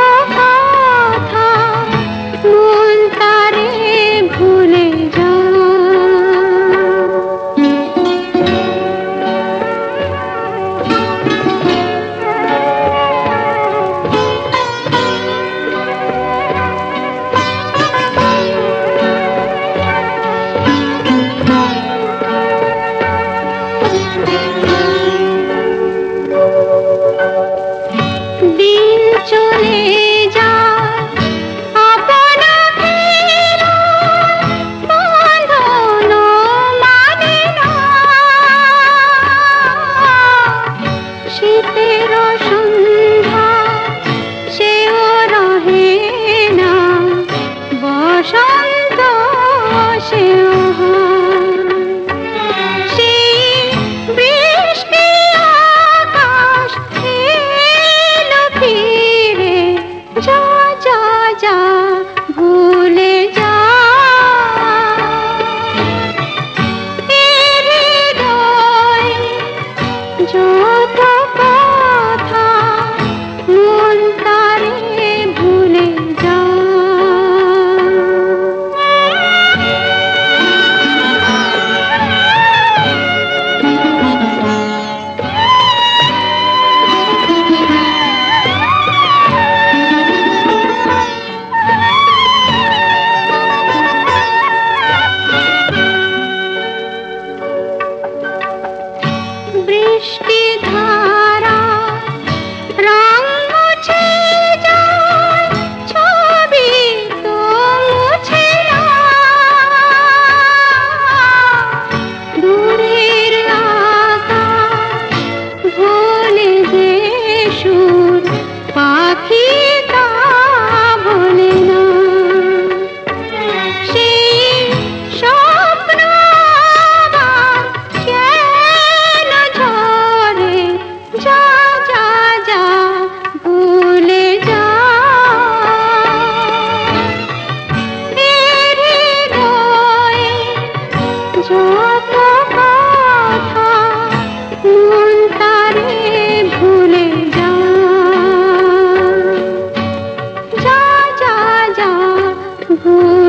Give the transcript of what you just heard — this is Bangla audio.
Oh, oh, oh. বৃষ্টি ধারা mm-hmm.